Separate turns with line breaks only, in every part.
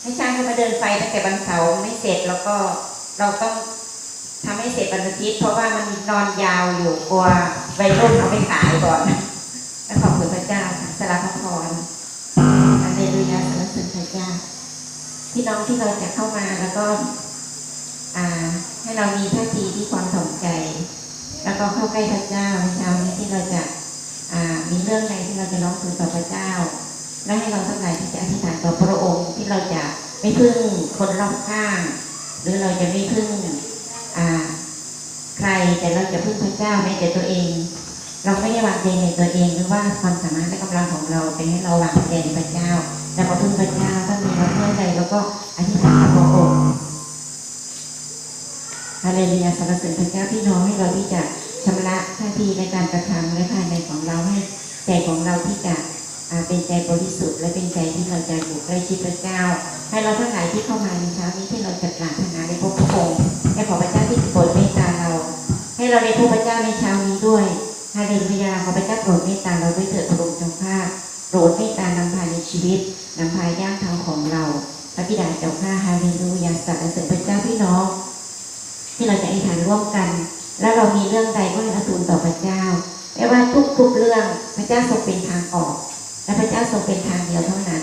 ให้ช่างเขามาเดินไฟตั้งแต่วันเสาร์ไม่เสร็จแล้วก็เราต้องทำให้เสร็จวันอาทิตย์เพราะว่ามันนอนยาวอยู่กลัววัยรุ่นเอาไปขายก่อนและขอบคุณพระเจ้าค่ะสลับพระพรอันเดลูยาสรรสริญพระเจ้าพี่น้องที่เราจะเข้ามาแล้วก็อ่าให้เรามีท่าทีที่ความถ่อมใจ แล้วก็เข้าใกล้พระเจ้าในเช้านี้ที่เราจะอ่ามีเรื่องใดที่เราจะร้องทูลต่อพระเจ้า และให้เราทั้งหลายที่จะอธิษฐานต่อพระองค์ที่เราจะไม่พึ่งคนรอบข้าง หรือเราจะไม่พึ่งใครแต่เราจะพึ่งพระเจ้าแม้แต่ตัวเอง เราไม่ได้วางใจในตัวเองหรือว่าความสามารถและกำลังของเราเป็นให้เราวางใจในพระเจ้าแล้วก็พึ่งพระเจ้าถ้ามีเราเมื่อใดแล้วก็อธิษฐานต่อพระองค์ฮาเลลูยาสรรเสริญพระเจ้าพี่น้องให้เราที่จะชำระท่าทีในการกระทำและภายในของเราให้ใจของเราที่จะ เป็นใจบริสุทธิ์และเป็นใจที่เราจะอยู่ใกล้ชิดพระเจ้า ให้เราทั้งหลายที่เข้ามาในเช้านี้ที่เราจะปรารถนาในพบพระองค์ให้ขอพระเจ้าที่โปรดเมตตาเรา ให้เราได้พบพระเจ้าในเช้านี้ด้วยฮาเลลูยาขอพระเจ้าโปรดเมตตาเราด้วยเถิดพระองค์จงข้าโปรดเมตตานำพาในชีวิตนำพาย่างท้าของเราพระบิดาเจ้าข้าฮาเลลูยาสรรเสริญพระเจ้าพี่น้องที่เราจะอธิษฐานร่วมกัน แล้วเรามีเรื่องใดก็ให้เราทูลต่อพระเจ้าไม่ว่าทุกๆเรื่องพระเจ้าทรงเป็นทางออก และพระเจ้าทรงเป็นทางเดียวเท่านั้น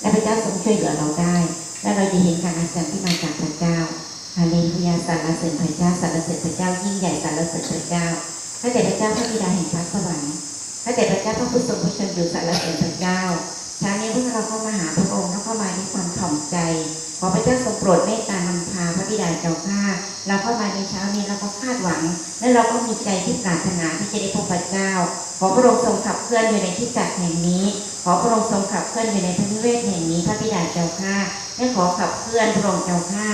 และพระเจ้าทรงช่วยเหลือเราได้ และเราจะเห็นการอาจรรย์ที่มาจากพระเจ้าฮาเลลูยาสรรเสริญพระเจ้าสรรเสริญพระเจ้ายิ่งใหญ่สรรเสริญพระเจ้าข้าแต่พระเจ้าพระบิดาแห่งฟ้าสวรรค์ข้าแต่พระเจ้าพระผู้ทรงพระชนอยู่สรรเสริญพระเจ้าเช้านี้พวกเราเข้ามาหาพระองค์แล้วเข้ามาด้วยความถ่อมใจขอพระเจ้าทรงโปรดเมตตานำพาพระบิดาเจ้าข้าเราเข้ามาในเช้านี้เราก็คาดหวัง และเราก็มีใจที่ปรารถนาที่จะได้พบพระเจ้า ขอพระองค์ทรงขับเคลื่อนอยู่ในที่จัดแห่งนี้ ขอพระองค์ทรงขับเคลื่อนอยู่ในพระนิเวศแห่งนี้ พระบิดาเจ้าข้าและขอขับเคลื่อนพระองค์เจ้าข้า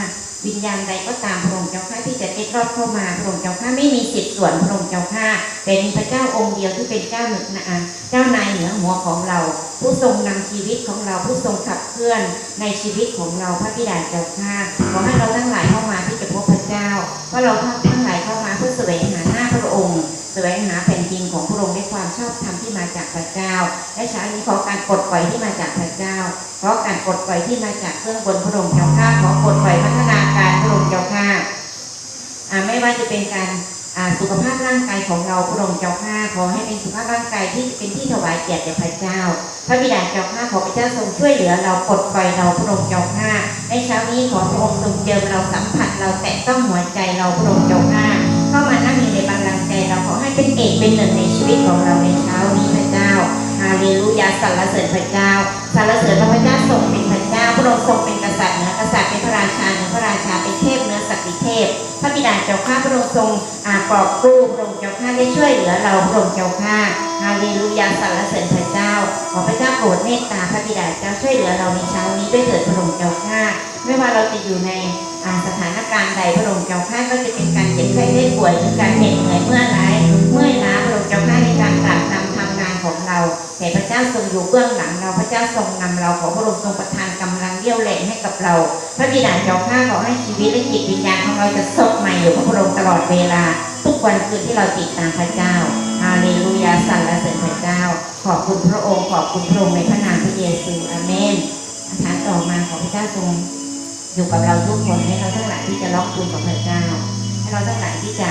วิญญาณใดก็ตามพระองค์เจ้าข้าที่จะเต็ดรอดเข้ามาพระองค์เจ้าข้าไม่มีสิทธิ์ส่วนพระองค์เจ้าข้าแต่มีพระเจ้าองค์เดียวที่เป็นเจ้าหนึ่งนะเจ้านายเหนือหัวของเรา ผู้ทรงนำชีวิตของเราผู้ทรงขับเคลื่อนในชีวิตของเราพระบิดาเจ้าข้าขอให้เราทั้งหลายเข้ามาที่จะพบพระเจ้าว่าเราทั้งหลายเข้ามาเพื่อแสวงหาหน้าพระองค์แสวงหาแผ่นดินของพระองค์ด้วยความชอบธรรมที่มาจากพระเจ้า และเช้านี้ขอการปลดปล่อยที่มาจากพระเจ้าขอการปลดปล่อยที่มาจากเครื่องบนพระองค์เจ้าข้าขอปลดปล่อยพัฒนาการพระองค์เจ้าข้าอ่าไม่ว่าจะเป็นการ สุขภาพร่างกายของเราพระองค์เจ้าข้าขอให้เป็นสุขภาพร่างกายที่เป็นที่ถวายเกียรติแด่พระเจ้า พระบิดาเจ้าข้าขอพระเจ้าทรงช่วยเหลือเราปลดปล่อยเราพระองค์เจ้าข้าในเช้านี้ขอพระองค์ทรงเจิมเราสัมผัสเราแตะต้องหัวใจเราพระองค์เจ้าข้าเข้ามานั่งอยู่ในบัลลังก์ใจเราขอให้เป็นเอกเป็นหนึ่งในชีวิตของเราในเช้านี้พระเจ้าฮาเลลูยาสรรเสริญพระเจ้าสรรเสริญพระเจ้าทรงเป็น พระองค์ทรงเป็นกษัตริย์เนือกษัตริย์เป็นพระราชาเนือพระราชาเป็นเทพเนื้อสักดิเทพ พระบิดาเจ้าข้าพระองค์ทรงอ่ากอบกู้พระองค์เจ้าข้าได้ช่วยเหลือเราพระองค์เจ้าข้าฮาเลลูยาสรรเสริญพระเจ้า ขอพระเจ้าโปรดเมตตาพระบิดาเจ้าช่วยเหลือเราในเช้านี้ด้วยเถิดพระองค์เจ้าข้าไม่ว่าเราจะอยู่ในอ่าสถานการณ์ใดพระองค์เจ้าข้าก็จะเป็นการเจ็บไข้ได้ป่วยหรือการเหน็ดเหนื่อยเมื่อไร ทรงอยู่เบื้องหลังเรา พระเจ้าทรงนำเราขอพระองค์ทรงประทานกำลังเรี่ยวแรงให้กับเรา พระบิดาเจ้าข้าขอให้ชีวิตและจิตวิญญาณของเราจะสดใหม่อยู่กับพระองค์ตลอดเวลา ทุกวันคืนที่เราติดตามพระเจ้าฮาเลลูยาสรรเสริญพระเจ้า ขอบคุณพระองค์ขอบคุณพระองค์ในพระนามพระเยซูอาเมนอาถานต่อมาขอพระเจ้าทรงอยู่กับเราทุกคนให้เราทั้งหลายที่จะร้องทูลกับพระเจ้า ให้เราทั้งหลายที่จะ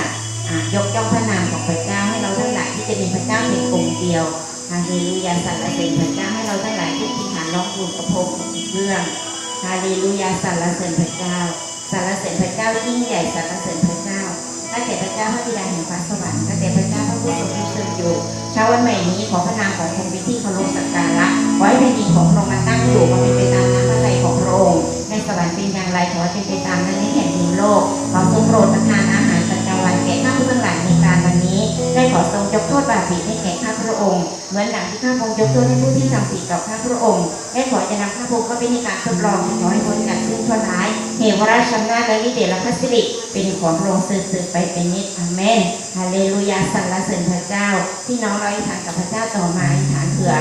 ยกย่องพระนามของพระเจ้า ให้เราทั้งหลายที่จะมีพระเจ้าเป็นองค์เดียว ฮาเลลูยาสรรเสริญพระเจ้าให้เราทั้งหลายที่ที่ฐานร้องทูลกระองค์อีกเรื่องฮาเลลูยาสรรเสริญพระเจ้าสรรเสริญพระเจ้ายิ่งใหญ่สรรเสริญพระเจ้าข้าแต่พระเจ้าพระบิดาแห่งฟ้าสวรรค์ข้าแต่พระเจ้าพระผู้ทรงผู้เชิญอยู่เช้าวันใหม่นี้ขอพระนามของพระองค์เป็นที่เคารพสักการะขอให้แผ่นดินของพระองค์มาตั้งอยู่มาเป็นไปตามน้ำพระทัยของพระองค์ในสวรรค์เป็นอย่างไรขอให้เป็นไปตามนั้นในแผ่นดินโลกขอทรงโปรดประทานอาหารประจำวันแก่ข้าพระทั้งหลาย ได้ขอทรงยกโทษบาปผิดให้แก่ข้าพระองค์ เหมือนดังที่ข้าพระองค์ยกโทษให้ผู้ที่ทำผิดต่อข้าพระองค์ ได้ขอจะนำข้าพระองค์เข้าไปในการทดลองขอให้พ้นจากซึ่งชั่วร้ายเหตุวราชนาและฤทธิ์เดลพระสิริเป็นของพระองค์สืบไปเป็นนิจอาเมนฮาเลลูยาสรรเสริญพระเจ้าพี่น้องเราอธิษฐานกับพระเจ้าต่อมาอธิษฐานเผื่อ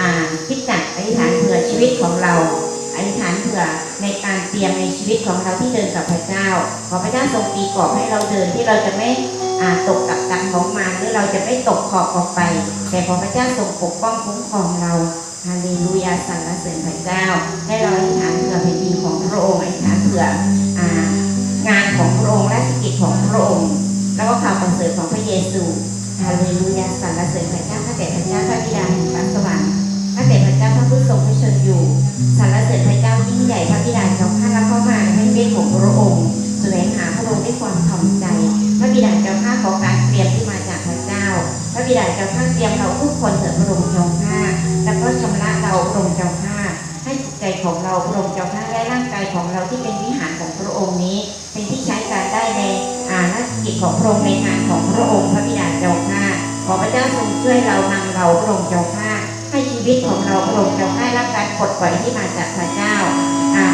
อ่าคิดจักอธิษฐานเผื่อชีวิตของเรา อธิษฐานเผื่อในการเตรียมในชีวิตของเราที่เดินกับพระเจ้า ขอพระเจ้าทรงตีกรอบให้เราเดินที่เราจะไม่ตกกับดักของมันหรือเราจะไม่ตกขอบออกไป แต่ขอพระเจ้าทรงปกป้องคุ้มครองเราฮาเลลูยาสรรเสริญพระเจ้า ให้เราอธิษฐานเผื่อแผ่นดินของพระองค์อธิษฐานเผื่องานของพระองค์และกิจของพระองค์ แล้วก็ข่าวประเสริฐของพระเยซูฮาเลลูยาสรรเสริญพระเจ้าข้าแต่พระเจ้าพระบิดาแห่งฟ้าสวรรค์ข้าแต่พระเจ้าพระผู้ทรงพระชนอยู่สรร สริญพระเจ้ายิ่งใหญ่พระบิดาเจ้าข้าแล้วเข้ามาในเวทของพระองค์แสวงหาพระองค์ด้วยความทำใจ พระบิดาเจ้าข้าขอการเตรียมที่มาจากพระเจ้า พระบิดาเจ้าข้าเตรียมเราทุกคนเถิดพระองค์เจ้าข้าแล้วก็ชำระเราพระองค์เจ้าข้าให้จิตใจของเราพระองค์เจ้าข้าและร่างกายของเราที่เป็นวิหารของพระองค์นี้ เป็นที่ใช้การได้ในอาน้าที่ของพระองค์ในงานของพระองค์พระบิดาเจ้าข้าขอพระเจ้าทรงช่วยเรานำเราพระองค์เจ้าข้าให้ชีวิตของเราพระองค์เจ้าข้ารับการปลดปล่อยที่มาจากพระเจ้า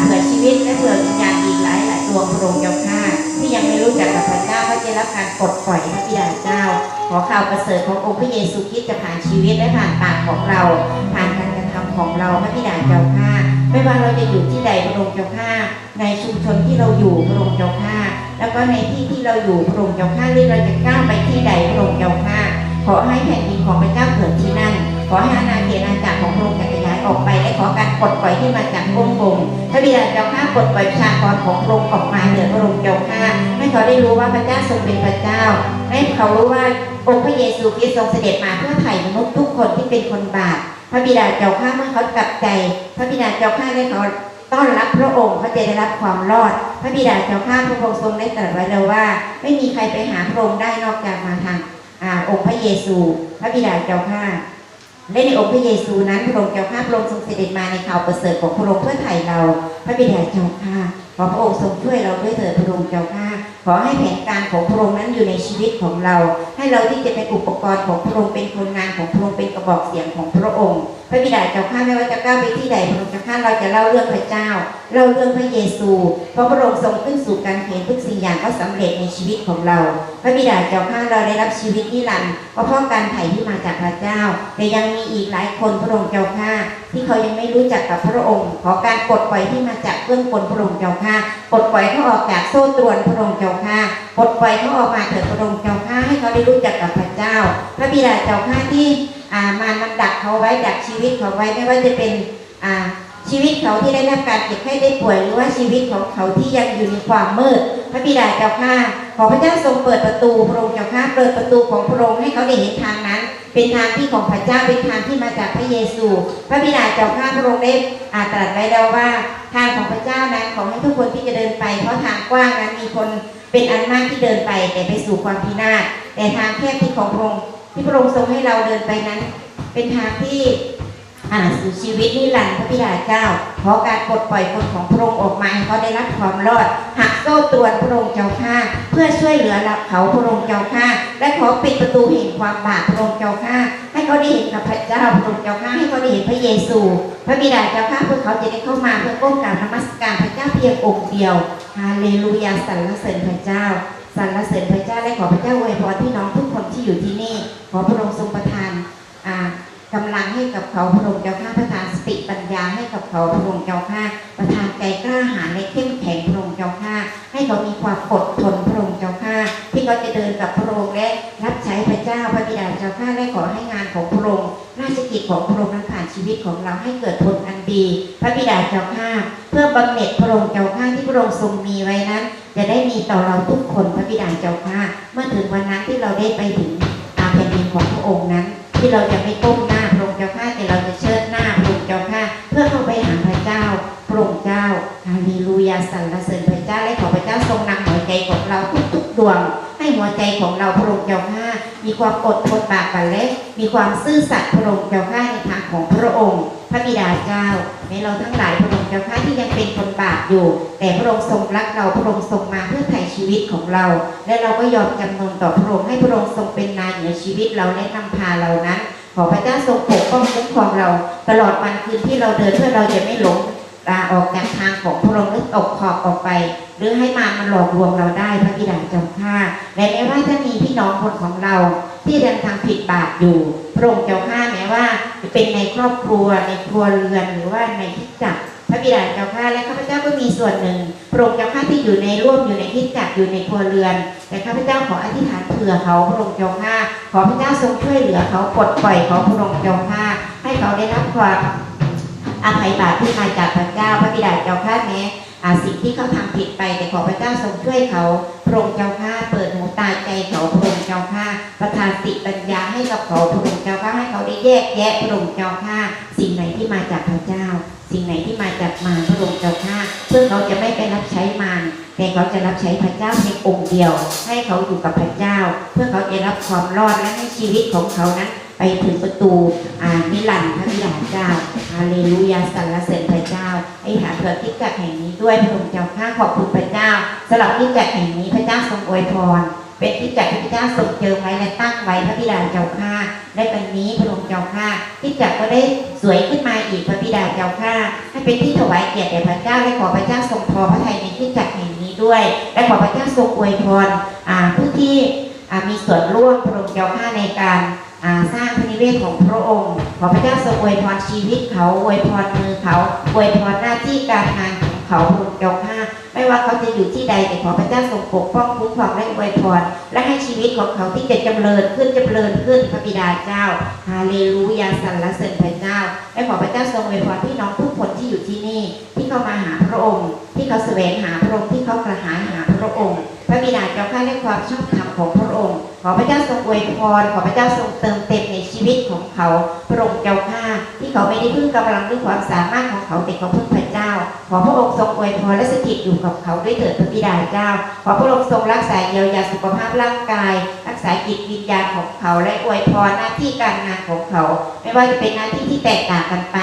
เผื่อชีวิตและเผื่อวิญญาณอีกหลายหลายดวงพระองค์เจ้าข้าที่ยังไม่รู้จักกับพระเจ้าก็จะรับการปลดปล่อยพระบิดาเจ้า ขอข่าวประเสริฐขององค์พระเยซูคริสต์จะผ่านชีวิตและผ่านปากของเรา ผ่านการกระทำของเราพระบิดาเจ้าข้าไม่ว่าเราจะอยู่ที่ใดพระองค์เจ้าข้าในชุมชนที่เราอยู่พระองค์เจ้าข้าแล้วก็ในที่ที่เราอยู่พระองค์เจ้าข้าหรือเราจะก้าวไปที่ใดพระองค์เจ้าข้าขอให้แผ่นดินของพระเจ้าเกิดที่นั่น ขอให้อาณาเขตอาณาจักรของพระองค์จะขยา ออกไปและขอการปลดปล่อยที่มาจากองค์งพระบิดาเจ้าข้าปลดปล่อยประชากรของพระองค์ออกมาเหนือพระองค์เจ้าข้าให้เขาได้รู้ว่าพระเจ้าทรงเป็นพระเจ้าให้เขารู้ว่าองค์พระเยซูคริสต์ทรงเสด็จมาเพื่อไถ่มนุษย์ทุกคนที่เป็นคนบาปพระบิดาเจ้าข้าเมื่อเขากลับใจ พระบิดาเจ้าข้าได้เขาต้อนรับพระองค์เขาจะได้รับความรอด พระบิดาเจ้าข้าพระองค์ทรงได้ตรัสไว้แล้วว่า ไม่มีใครไปหาพระองค์ได้นอกจากมาทางองค์พระเยซู พระบิดาเจ้าข้า และในองค์พระเยซูนั้นพระองค์เจ้าข้าพระองค์ทรงเสด็จมาในข่าวประเสริฐของพระองค์เพื่อไถ่เรา พระบิดาเจ้าข้าขอพระองค์ทรงช่วยเราด้วยเถิดพระองค์เจ้าข้าขอให้แผนการของพระองค์นั้นอยู่ในชีวิตของเรา ให้เราที่จะเป็นอุปกรณ์ของพระองค์เป็นคนงานของพระองค์เป็นกระบอกเสียงของพระองค์พระบิดาเจ้าข้าไม่ว่าจะก้าวไปที่ใดพระองค์เจ้าข้าเราจะเล่าเรื่องพระเจ้าเล่าเรื่องพระเยซูเพราะพระองค์ทรงขึ้นสู่การเห็นทุกสิ่งอย่างก็สำเร็จในชีวิตของเรา พระบิดาเจ้าข้าเราได้รับชีวิตนิรันดร์เพราะพ่อการไถ่ที่มาจากพระเจ้า แต่ยังมีอีกหลายคนพระองค์เจ้าข้าที่เขายังไม่รู้จักกับพระองค์ ขอการปลดปล่อยที่มาจากเบื้องบนพระองค์เจ้าข้าปลดปล่อยเขาออกจากโซ่ตรวนพระองค์เจ้าข้าปลดปล่อยเขาออกมาเถิดพระองค์เจ้าข้าให้เขาได้รู้จักกับพระเจ้า พระบิดาเจ้าข้าที่ มามันดักเขาไว้ดักชีวิตเขาไว้ไม่ว่าจะเป็นชีวิตเขาที่ได้รับการเจ็บไข้ได้ป่วยหรือว่าชีวิตของเขาที่ยังอยู่ในความมืด พระบิดาเจ้าข้าขอพระเจ้าทรงเปิดประตูพระองค์เจ้าข้าเปิดประตูของพระองค์ให้เขาได้เห็นทางนั้น เป็นทางที่ของพระเจ้าเป็นทางที่มาจากพระเยซู พระบิดาเจ้าข้าพระองค์ได้อาตรัสไว้แล้วว่า ทางของพระเจ้านั้นขอให้ทุกคนที่จะเดินไป เพราะทางกว้างนั้นมีคนเป็นอันมากที่เดินไปแต่ไปสู่ความพินาศแต่ทางแคบที่ของพระองค์ ที่พระองค์ทรงให้เราเดินไปนั้น เป็นทางที่อ่าสู่ชีวิตนิรันดร์พระบิดาเจ้าขอการปลดปล่อยคนของพระองค์ออกมาเขาได้รับความรอดหักโซ่ตรวนพระองค์เจ้าข้าเพื่อช่วยเหลือรับเขาพระองค์เจ้าข้าและขอปิดประตูแห่งความบาปพระองค์เจ้าข้าให้เขาได้เห็นกับพระเจ้าพระองค์เจ้าข้าให้เขาได้เห็นพระเยซู พระบิดาเจ้าข้าเพื่อเขาจะได้เข้ามาเพื่อก้มกราบนมัสการพระเจ้าเพียงองค์เดียวฮาเลลูยาสรรเสริญพระเจ้า สรรเสริญพระเจ้าและขอพระเจ้าอวยพรพี่น้องทุกคนที่อยู่ที่นี่ ขอพระองค์ทรงประทานอ่ากำลังให้กับเขาพระองค์เจ้าข้าประทานสติปัญญาให้กับเขาพระองค์เจ้าข้าประทานใจกล้าหาญในเข้มแข็งพระองค์เจ้าข้าให้เขามีความอดทนพระองค์เจ้าข้าที่เขาจะเดินกับพระองค์และรับใช้พระเจ้าพระบิดาเจ้าข้าและขอให้งานของพระองค์ราชกิจของพระองค์นั้นผ่านชีวิตของเราให้เกิดผลอันดี พระบิดาเจ้าข้าเพื่อบำเหน็จพระองค์เจ้าข้าที่พระองค์ทรงมีไว้นั้น จะได้มีต่อเราทุกคนพระบิดาเจ้าข้าเมื่อถึงวันนั้นที่เราได้ไปถึงอาแผ่นดินของพระองค์นั้น ที่เราจะไม่ก้มหน้าพระองค์เจ้าข้าแต่เราจะเชิดหน้าพระองค์เจ้าข้าเพื่อเข้าไปหาพระเจ้าพระองค์เจ้าฮาเลลูยาสรรเสริญพระเจ้าและขอพระเจ้าทรงนำหัวใจของเราทุกๆดวง ให้หัวใจของเราพระองค์เจ้าข้ามีความอดทนบากบั่นเล็กมีความซื่อสัตย์พระองค์เจ้าข้าในทางของพระองค์ ระบิดาเจ้าแม้เราทั้งหลายพระองค์เจ้าข้าที่ยังเป็นคนบาปอยู่ แต่พระองค์ทรงรักเราพระองค์ทรงมาเพื่อไถ่ชีวิตของเรา และเราก็ยอมจำนนต่อพระองค์ให้พระองค์ทรงเป็นนายเหนือชีวิตเราและนำพาเรานั้น ขอพระเจ้าทรงปกป้องคุ้มครองเรา ตลอดวันคืนที่เราเดินเพื่อเราจะไม่หลง ลาออกจากทางของพระองค์หรือตกขอบออกไป หรือให้มามันหลอกลวงเราได้พระบิดาจ้าข้าและแม้ว่าจะมีพี่น้องคนของเราที่เดินทางผิดบาปอยู่ พระองค์เจ้าข้าแม้ว่าจะเป็นในครอบครัวในครัวเรือนหรือว่าในที่จักรพระบิดาเจ้าข้าและข้าพเจ้าก็มีส่วนหนึ่งพระองค์เจ้าข้าที่อยู่ในร่วมอยู่ในที่จักรอยู่ในครัวเรือน แต่ข้าพเจ้าขออธิษฐานเผื่อเขาพระองค์เจ้าข้าขอพระเจ้าทรงช่วยเหลือเขาปลดปล่อยเขาพระองค์เจ้าข้าให้เขาได้รับความ อภัยบาปที่มาจากพระเจ้าพระบิดาเจ้าข้าแม้อาสิ่งที่เขาทำผิดไปแต่ขอพระเจ้าทรงช่วยเขาพระองค์เจ้าข้าเปิดหูตาใจเขาพระองค์เจ้าข้าประทานสติปัญญาให้กับเขาพระองค์เจ้าข้าให้เขาได้แยกแยะพระองค์เจ้าข้าสิ่งไหนที่มาจากพระเจ้า สิ่งไหนที่มาจากมารพระองค์เจ้าข้าเพื่อเขาจะไม่ไปรับใช้มารแต่เขาจะรับใช้พระเจ้าเพียงองค์เดียว ให้เขาอยู่กับพระเจ้า เพื่อเขาจะรับความรอดและให้ชีวิตของเขานั้นไปถึงประตูอ่านิรันดร์พระบิดาเจ้าาเลลูยาสรรเสริญพระเจ้าไอ้หาเกิดที่จักแห่งนี้ด้วยพระองค์เจ้าข้าขอบคุณพระเจ้าสำหรับที่จักแห่งนี้พระเจ้าทรงอวยพรเป็นที่จักที่พระเจ้าทรงเจิมไว้และตั้งไว้พระบิดาเจ้าข้าในวันนี้พระองค์เจ้าข้าที่จักก็ได้สวยขึ้นมาอีกพระบิดาเจ้าข้าให้เป็นที่ถวายเกียรติแด่พระเจ้าและขอพระเจ้าทรงพอพระทัยในที่จักแห่งนี้ด้วย และขอพระเจ้าทรงอวยพรผู้ที่มีส่วนร่วมพระองค์เจ้าข้าในการ สร้างพระนิเวศของพระองค์ ขอพระเจ้าทรงอวยพรชีวิตเขาอวยพรมือเขาอวยพรหน้าที่การงานของเขาพระองค์เจ้าข้าไม่ว่าเขาจะอยู่ที่ใดแต่ขอพระเจ้าทรงปกป้องคุ้มครองและอวยพรและให้ชีวิตของเขาที่จะจำเริญขึ้นจำเริญขึ้นพระบิดาเจ้าฮาเลลูยาสรรเสริญพระเจ้าและขอพระเจ้าทรงอวยพรพี่น้องทุกคนที่อยู่ที่นี่ ที่เขามาหาพระองค์ ที่เขาแสวงหาพระองค์ที่เขากระหายหาพระองค์ พระบิดาเจ้าข้าในความชอบธรรมของพระองค์ ขอพระเจ้าทรงอวยพร ขอพระเจ้าทรงเติมเต็มใน ชีวิตของเขาพระองค์เจ้าข้าที่เขาไม่ได้พึ่งกำลังด้วยความสามารถของเขาแต่เขาพึ่งพระเจ้า ขอพระองค์ทรงอวยพรและสถิตอยู่กับเขาด้วยเถิดพระบิดาเจ้า ขอพระองค์ทรงรักษาเยียวยาสุขภาพร่างกาย รักษาจิตวิญญาณของเขา และอวยพรหน้าที่การงานของเขา ไม่ว่าจะเป็นหน้าที่ที่แตกต่างกันไป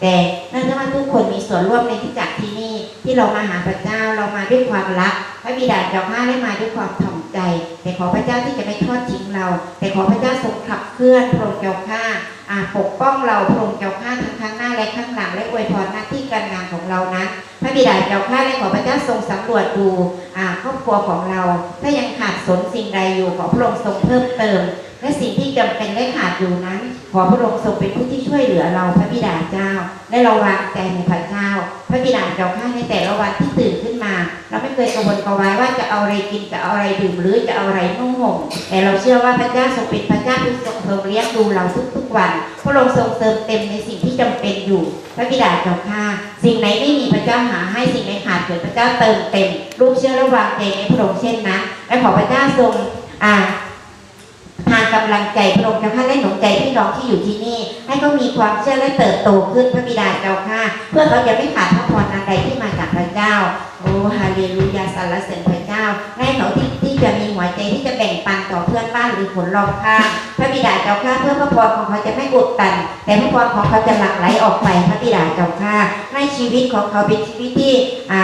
แต่นั่นก็ว่าทุกคนมีส่วนร่วมในที่จักที่นี่ที่เรามาหาพระเจ้าเรามาด้วยความรัก พระบิดาเจ้าข้าได้มาด้วยความถ่อม ใจ แต่ขอพระเจ้าที่จะไม่ทอดทิ้งเรา แต่ขอพระเจ้าทรงขับเคลื่อนพระองค์เจ้าข้าอาปกป้องเราพระองค์เจ้าข้าทั้งข้างหน้าและข้างหลังและอวยพรหน้าที่การงานของเรานั้นพระบิดาเจ้าข้าและขอพระเจ้าทรงสำรวจดูอาครอบครัวของเรา ถ้ายังขาดสนสิ่งใดอยู่ขอพระองค์ทรงเพิ่มเติม และสิ่งที่จำเป็นและขาดอยู่นั้น ขอพระองค์ทรงเป็นผู้ที่ช่วยเหลือเราพระบิดาเจ้า และเราวางใจในพระเจ้า พระบิดาเจ้าข้าในแต่ละวันที่ตื่นขึ้นมา เราไม่เคยกังวลกระวายว่าจะเอาอะไรกินจะเอาอะไรดื่มหรือจะเอาอะไรนุ่งห่มแต่เราเชื่อว่าพระเจ้าทรงเป็นพระเจ้าที่ทรงทรงเลี้ยงดูเราทุกๆวัน พระองค์ทรงเติมเต็มในสิ่งที่จำเป็นอยู่ พระบิดาเจ้าข้าสิ่งไหนไม่มีพระเจ้าหาให้สิ่งไหนขาดเกิดพระเจ้าเติมเต็มลูกเชื่อและวางใจในพระองค์เช่นนั้นและขอพระเจ้าทรงอ่าานกำลังใจพระองค์เจ้าข้และหนุนใจพี่น้องที่อยู่ที่นี่ ให้เขามีความเชื่อและเติบโตขึ้นพระบิดาเจ้าข้าเพื่อเขาจะไม่ขาดพระพรอันใดที่มาจากพระเจ้า โอ้ฮาเลลูยาสรรเสริญพระเจ้าให้เขาที่ จะมีหัวใจที่จะแบ่งปันต่อเพื่อนบ้านหรือคนรอบข้างพระบิดาเจ้าข้าเพื่อพระพรของเขาจะไม่อุดตัน แต่พระพรของเขาจะหลั่งไหลออกไปพระบิดาเจ้าข้าให้ชีวิตของเขาเป็นชีวิตที่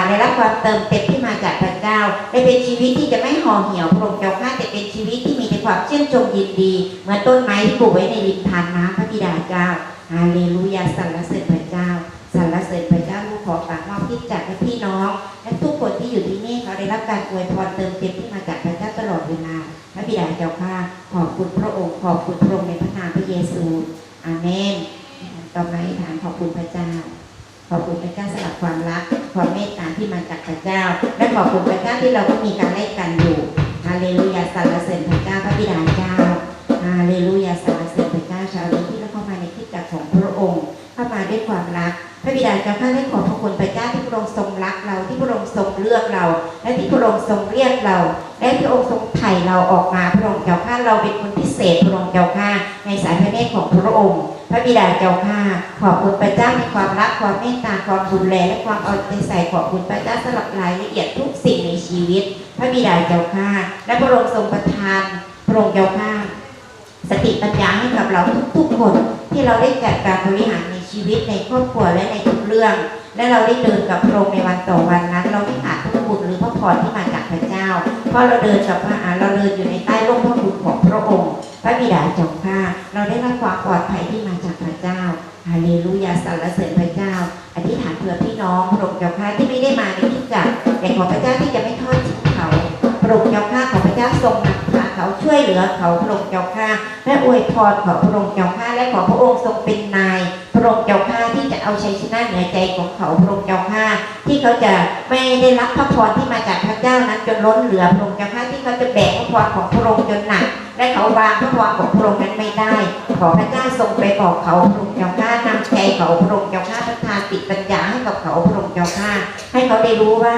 ได้รับความเติมเต็มที่มาจากพระเจ้าและเป็นชีวิตที่จะไม่ห่อเหี่ยวพระองค์เจ้าข้าแต่เป็นชีวิตที่มีแต่ความเชื่นชมยินดีเหมือนต้นไม้ที่ปลูกไว้ในริมทานน้ำพระบิดาเจ้าฮาเลลูยาสรรเสริญพระเจ้าสรรเสริญพระเจ้าลูก ขอฝากมอบที่จัดให้พี่น้อง และทุกคนที่อยู่ที่นี่เขาได้รับการอวยพรเติมเต็มที่มาจากพระเจ้าตลอดเวลาพระบิดาเจ้าข้าขอบคุณพระองค์ ขอบคุณพระองค์ในพระนามพระเยซูอาเมนต่อมาอธิษฐานขอบคุณพระเจ้า ขอบคุณพระเจ้าสำหรับความรักความเมตตาที่มาจากพระเจ้า และขอบคุณพระเจ้าที่เราก็มีการเล่นกันอยู่ฮาเลลูยาสรร พระบิดาเจ้าข้าได้ขอบพระคุณพระเจ้าที่พระองค์ทรงรักเราที่พระองค์ทรงเลือกเรา และที่พระองค์ทรงเรียกเราและพระองค์ทรงไถ่เราออกมาพระองค์เจ้าข้าเราเป็นคนพิเศษพระองค์เจ้าข้าในสายพระเนตรของพระองค์ พระบิดาเจ้าข้าขอบคุณพระเจ้าในความรักความเมตตาความดูแลและความเอาใจใส่ขอบคุณพระเจ้าสำหรับรายละเอียดทุกสิ่งในชีวิต พระบิดาเจ้าข้าและพระองค์ทรงประทานพระองค์เจ้าข้าสติปัญญาให้กับเราทุกๆคนที่เราได้จัดการบริหาร ชีวิตในครอบครัวและในทุกเรื่อง และเราได้เดินกับพระองค์ในวันต่อวันนั้น เราไม่ขาดพระบุญหรือพระพรที่มาจากพระเจ้า เพราะเราเดินกับพระอาเราเดินอยู่ในใต้ร่มพระบุญของพระองค์ พระบิดาจ้าข้าเราได้รับความปลอดภัยที่มาจากพระเจ้าฮาเลลูยาสรรเสริญพระเจ้า อธิษฐานเผื่อพี่น้องพระองค์เจ้าข้าที่ไม่ได้มาในที่จักแต่ขอพระเจ้าที่จะไม่ทอดทิ้งเขาพระองค์เจ้าข้าขอพระเจ้าทรงนำพา เขาช่วยเหลือเขาพระองค์เจ้าข้าและอวยพรขอพระองค์เจ้าข้าและขอพระองค์ทรงเป็นนาย พระองค์เจ้าข้าที่จะเอาชัยชนะเหนือใจของเขาพระองค์เจ้าข้าที่เขาจะไม่ได้รับพระพรที่มาจากพระเจ้านั้นจนล้นเหลือพระองค์เจ้าข้าที่เขาจะแบกพระพรของพระองค์จนหนักและเขาวางพระวางของพระองค์นั้นไม่ได้ ขอพระเจ้าทรงไปบอกเขาพระองค์เจ้าข้านำใจเขาพระองค์เจ้าข้าประทานติดปัญญาให้กับเขาพระองค์เจ้าข้าให้เขาได้รู้ว่า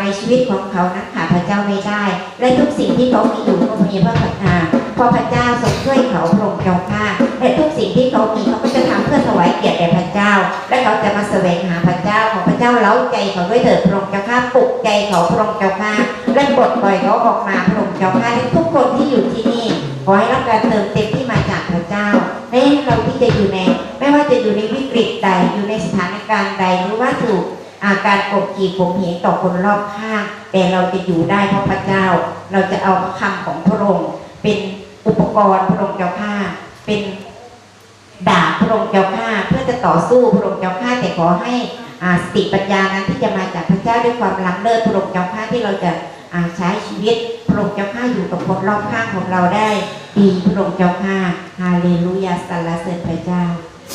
ในชีวิตของเขานั้นขาดพระเจ้าไม่ได้ และทุกสิ่งที่เขามีอยู่ก็มีพระพัฒนาพราะพระเจ้าทรงช่วยเขาพรงเจ้าข้าและทุกสิ่งที่เขามีเขาก็จะทำเพื่อถวายเกียรติแด่พระเจ้า และเขาจะมาแสวงหาพระเจ้าของพระเจ้าเล้าใจเขาด้วยเถิดพรงเจ้าข้าปลุกใจเขาพรงเจ้าข้าและปลดปล่อยเขาออกมาพรงเจ้าข้าและทุกคนที่อยู่ที่นี่ขอให้รับการเติมเต็มที่มาจากพระเจ้าและให้เราที่จะอยู่ในไม่ว่าจะอยู่ในวิกฤตใดอยู่ในสถานการณ์ใดหรือว่าถูก อาการกดขี่ข่มเหงต่อคนรอบข้างแต่เราจะอยู่ได้เพราะพระเจ้า เราจะเอาคำของพระองค์เป็นอุปกรณ์พระองค์เจ้าข้าเป็นดาบพระองค์เจ้าข้าเพื่อจะต่อสู้พระองค์เจ้าข้าแต่ขอให้อาสติปัญญานั้นที่จะมาจากพระเจ้าด้วยความล้ำเลิศพระองค์เจ้าข้าที่เราจะาใช้ชีวิตพระองค์เจ้าข้าอยู่กับคนรอบข้างของเราได้ ดีพระองค์เจ้าข้าฮาเลลูยาสรรเสริญพระเจ้า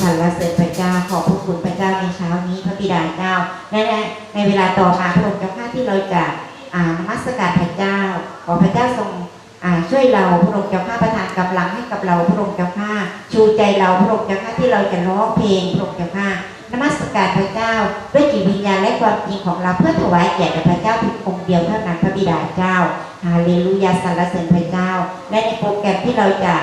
สรรเสริญพระเจ้าขอบพระคุณพระเจ้าในเช้านี้พระบิดาเจ้าและในในเวลาต่อมาพระองค์เจ้าข้าที่เราจะอ่านมัสการพระเจ้า ขอพระเจ้าทรงช่วยเราพระองค์เจ้าข้าประทานกำลังให้กับเราพระองค์เจ้าข้าชูใจเราพระองค์เจ้าข้าที่เราจะร้องเพลงพระองค์เจ้าข้า นมัสการพระเจ้า ด้วยจิตวิญญาณและความจริงของเราเพื่อถวายแก่พระเจ้าเพียงองค์เดียวเท่านั้นพระบิดาเจ้าฮาเลลูยาสรรเสริญพระเจ้า และในโปรแกรมที่เราจะ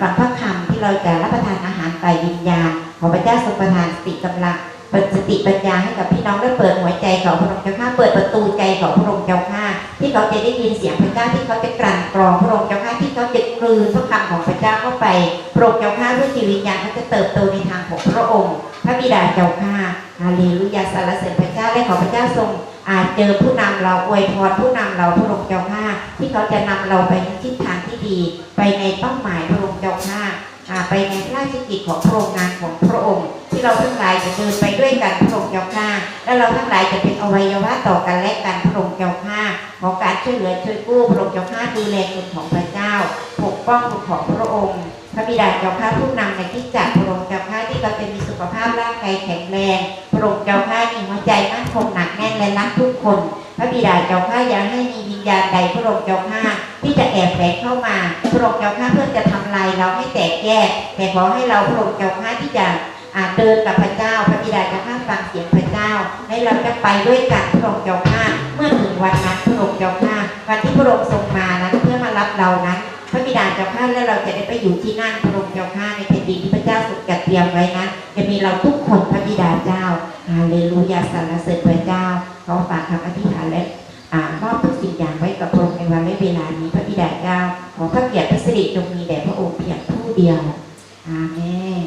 ฟังพระคำที่เราจะรับประทานอาหารไตวิญญาณ ของพระเจ้าทรงประทานสติกำลัง ปิดสติปัญญาให้กับพี่น้องและเปิดหัวใจของพระองค์เจ้าข้าเปิดประตูใจของพระองค์เจ้าข้าที่เขาจะได้ยินเสียงพระเจ้าที่เขาจะกลั่นกรองพระองค์เจ้าข้าที่เขาจะกลืนพระคำของพระเจ้าเข้าไปพระองค์เจ้าข้าด้วยจิตวิญญาณเขาจะเติบโตในทางของพระองค์ พระบิดาเจ้าข้าฮาเลลูยาสรรเสริญพระเจ้าและขอพระเจ้าทรงอาจเจอผู้นำเราอวยพรผู้นำเราพระองค์เจ้าข้าที่เขาจะนำเราไปในทิศทางที่ดี ไปในเป้าหมายพระองค์เจ้าข้าไปในราชกิจของพระองค์งานของพระองค์ ที่เราทั้งหลายจะเดินไปด้วยกันพระองค์เจ้าข้าและเราทั้งหลายจะเป็นอวัยวะต่อกันและกันพระองค์เจ้าข้าขอการช่วยเหลือช่วยกู้พระองค์เจ้าข้าดูแลคนของพระเจ้า ปกป้องคนของพระองค์พระบิดาเจ้าข้าผู้นำในที่จักพระองค์เจ้าข้าที่เราจะมีสุขภาพร่างกายแข็งแรงพระองค์เจ้าข้ามีหัวใจมั่นคงหนักแน่นและรักทุกคน พระบิดาเจ้าข้าอย่าให้มีวิญญาณใดพระองค์เจ้าข้าที่จะแอบแฝงเข้ามาพระองค์เจ้าข้าเพื่อจะทำลายเราให้แตกแยกแต่ขอให้เราพระองค์เจ้าข้าที่จะ เดินกับพระเจ้าพระบิดาเจ้าข้าฟังเสียงพระเจ้าให้เราจะไปด้วยกันพระองค์เจ้าข้าเมื่อถึงวันนั้นพระองค์เจ้าข้าวันที่พระองค์ทรงมานั้นเพื่อมารับเรานั้น พระบิดาเจ้าข้าและเราจะได้ไปอยู่ที่นั่นพระองค์เจ้าข้าในแผ่นดินที่พระเจ้าทรงจัดเตรียมไว้นั้นจะมีเราทุกคนพระบิดาเจ้าฮาเลลูยาสรรเสริญพระเจ้าขอฝากคำอธิษฐานและอ่ามอบทุกสิ่งอย่างไว้กับพระองค์ในวันและเวลานี้พระบิดาเจ้าขอพระเกียรติพระสิริจงมีแด่พระองค์เพียงผู้เดียวอาเมน